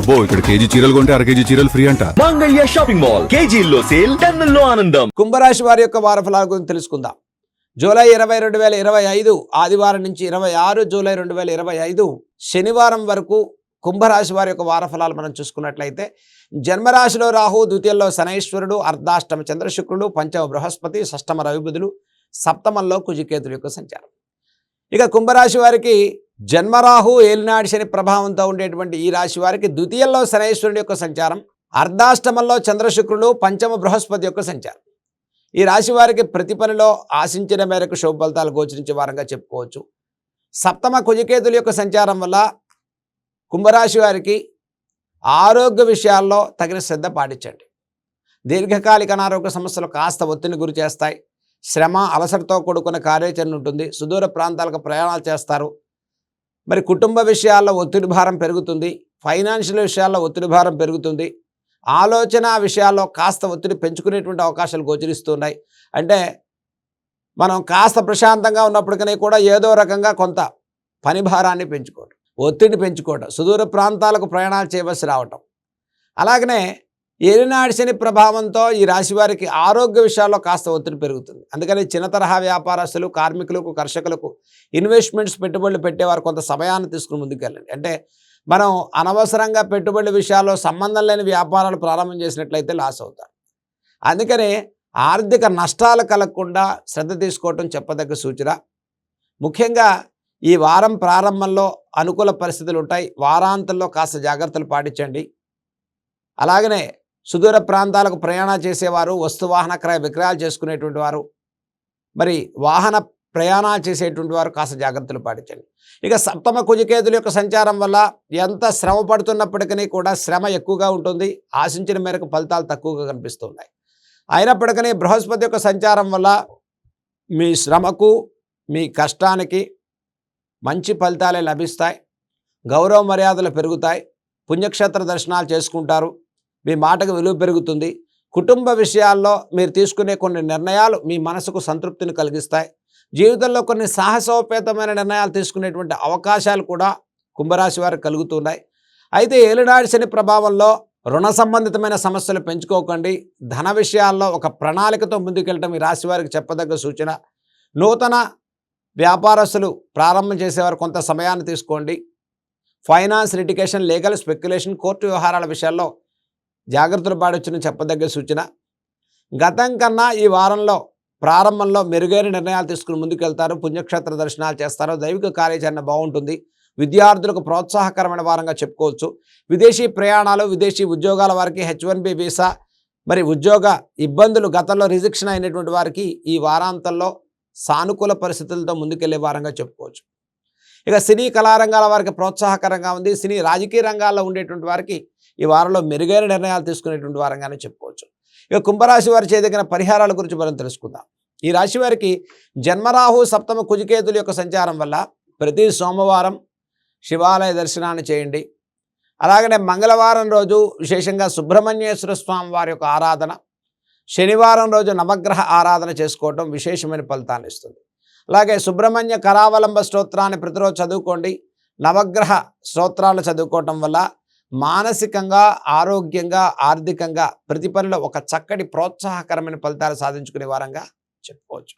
అబ్బో ఇక్కడ కేజీ చీరలు కొంటే అర కేజీ చీరలు ఫ్రీ అంట. Mangalya shopping mall. కేజీల్లో సేల్ టన్నుల్లో ఆనందం. కుంభరాశి వారి యొక్క వార ఫలాల గురించి తెలుసుకుందాం. జూలై ఇరవై రెండు వేల ఇరవై ఐదు ఆదివారం నుంచి ఇరవై ఆరు జూలై రెండు వేల ఇరవై ఐదు శనివారం వరకు కుంభరాశి వారి యొక్క వార ఫలాలు మనం చూసుకున్నట్లయితే జన్మరాశిలో రాహు ద్వితీయంలో శనైశ్వరుడు అర్ధాష్టమ చంద్రశుక్రుడు పంచమ బృహస్పతి షష్టమ రవిబుధులు సప్తమంలో కుజికేతుల యొక్క సంచారం. ఇక కుంభరాశి వారికి జన్మరాహు ఏలినాడి శని ప్రభావంతో ఉండేటువంటి ఈ రాశి వారికి ద్వితీయంలో శనైశ్వరుడి యొక్క సంచారం అర్ధాష్టమంలో చంద్రశుక్రుడు పంచమ బృహస్పతి యొక్క సంచారం. ఈ రాశి వారికి ప్రతి పనిలో ఆశించిన మేరకు శుభ ఫలితాలు గోచరించే వారంగా చెప్పుకోవచ్చు. సప్తమ కుజకేతుల యొక్క సంచారం వల్ల కుంభరాశి వారికి ఆరోగ్య విషయాల్లో తగిన శ్రద్ధ పాటించండి. దీర్ఘకాలిక అనారోగ్య సమస్యలు కాస్త ఒత్తిడిని గురి చేస్తాయి. శ్రమ అలసటతో కూడుకున్న కార్యాచరణ ఉంటుంది. సుదూర ప్రాంతాలకు ప్రయాణాలు చేస్తారు. మరి కుటుంబ విషయాల్లో ఒత్తిడి భారం పెరుగుతుంది. ఫైనాన్షియల్ విషయాల్లో ఒత్తిడి భారం పెరుగుతుంది. ఆలోచన విషయాల్లో కాస్త ఒత్తిడి పెంచుకునేటువంటి అవకాశాలు గోచరిస్తున్నాయి. అంటే మనం కాస్త ప్రశాంతంగా ఉన్నప్పటికీ కూడా ఏదో రకంగా కొంత పని భారాన్ని పెంచుకోవడం ఒత్తిడి పెంచుకోవడం సుదూర ప్రాంతాలకు ప్రయాణాలు చేయవలసి రావటం. అలాగనే ఏలినాడి శని ప్రభావంతో ఈ రాశి వారికి ఆరోగ్య విషయాల్లో కాస్త ఒత్తిడి పెరుగుతుంది. అందుకని చిన్న తరహా వ్యాపారస్తులు కార్మికులకు కర్షకులకు ఇన్వెస్ట్మెంట్స్ పెట్టుబడులు పెట్టేవారు కొంత సమయాన్ని తీసుకుని ముందుకెళ్ళండి. అంటే మనం అనవసరంగా పెట్టుబడి విషయాల్లో సంబంధం లేని వ్యాపారాలు ప్రారంభం చేసినట్లయితే లాస్ అవుతారు. అందుకని ఆర్థిక నష్టాలు కలగకుండా శ్రద్ధ తీసుకోవటం చెప్పదగ్గ సూచన. ముఖ్యంగా ఈ వారం ప్రారంభంలో అనుకూల పరిస్థితులు ఉంటాయి. వారాంతంలో కాస్త జాగ్రత్తలు పాటించండి. అలాగనే సుదూర ప్రాంతాలకు ప్రయాణ చేసేవారు వస్తు వాహన క్రయ విక్రయాలు చేసుకునేటువంటి వారు. మరి వాహన ప్రయాణాలు చేసేటువంటి వారు కాస్త జాగ్రత్తలు పాటించండి. ఇక సప్తమ కుజికేతుల యొక్క సంచారం వల్ల ఎంత శ్రమ పడుతున్నప్పటికీ కూడా శ్రమ ఎక్కువగా ఉంటుంది. ఆశించిన మేరకు ఫలితాలు తక్కువగా కనిపిస్తున్నాయి. అయినప్పటికీ బృహస్పతి యొక్క సంచారం వల్ల మీ శ్రమకు మీ కష్టానికి మంచి ఫలితాలే లభిస్తాయి. గౌరవ మర్యాదలు పెరుగుతాయి. పుణ్యక్షేత్ర దర్శనాలు చేసుకుంటారు. మీ మాటకు విలువ పెరుగుతుంది. కుటుంబ విషయాల్లో మీరు తీసుకునే కొన్ని నిర్ణయాలు మీ మనసుకు సంతృప్తిని కలిగిస్తాయి. జీవితంలో కొన్ని సాహసోపేతమైన నిర్ణయాలు తీసుకునేటువంటి అవకాశాలు కూడా కుంభరాశి వారికి కలుగుతున్నాయి. అయితే ఏలినాడు శని ప్రభావంలో రుణ సంబంధితమైన సమస్యలు పెంచుకోకండి. ధన విషయాల్లో ఒక ప్రణాళికతో ముందుకెళ్ళటం ఈ రాశి వారికి చెప్పదగ్గ సూచన. నూతన వ్యాపారస్తులు ప్రారంభం చేసేవారు కొంత సమయాన్ని తీసుకోండి. Finance litigation legal speculation court వ్యవహారాల విషయాల్లో జాగ్రత్తలు పాడొచ్చని చెప్పదగ్గ సూచన. గతం కన్నా ఈ వారంలో ప్రారంభంలో మెరుగైన నిర్ణయాలు తీసుకుని ముందుకెళ్తారు. పుణ్యక్షేత్ర దర్శనాలు చేస్తారు. దైవిక కార్యాచరణ బాగుంటుంది. విద్యార్థులకు ప్రోత్సాహకరమైన వారంగా చెప్పుకోవచ్చు. విదేశీ ప్రయాణాలు విదేశీ ఉద్యోగాల వారికి హెచ్ వన్ బి వీసా మరి ఉద్యోగ ఇబ్బందులు గతంలో రిజెక్షన్ అయినటువంటి వారికి ఈ వారాంతంలో సానుకూల పరిస్థితులతో ముందుకెళ్ళే వారంగా చెప్పుకోవచ్చు. ఇక సినీ కళారంగాల వారికి ప్రోత్సాహకరంగా ఉంది. సినీ రాజకీయ రంగాల్లో ఉండేటువంటి వారికి ఈ వారంలో మెరుగైన నిర్ణయాలు తీసుకునేటువంటి వారంగానే చెప్పుకోవచ్చు. ఇక కుంభరాశి వారి చేయదగిన పరిహారాల గురించి మనం తెలుసుకుందాం. ఈ రాశి వారికి జన్మరాహు సప్తమ కుజికేతుల యొక్క సంచారం వల్ల ప్రతి సోమవారం శివాలయ దర్శనాన్ని చేయండి. అలాగనే మంగళవారం రోజు విశేషంగా సుబ్రహ్మణ్యేశ్వర స్వామి వారి యొక్క ఆరాధన శనివారం రోజు నవగ్రహ ఆరాధన చేసుకోవటం విశేషమైన ఫలితాన్ని ఇస్తుంది. అలాగే సుబ్రహ్మణ్య కరావలంబ స్తోత్రాన్ని ప్రతిరోజు చదువుకోండి. నవగ్రహ స్తోత్రాలు చదువుకోవటం వల్ల మానసికంగా ఆరోగ్యంగా ఆర్థికంగా ప్రతి పనిలో ఒక చక్కటి ప్రోత్సాహకరమైన ఫలితాలు సాధించుకునే వారంగా చెప్పుకోవచ్చు.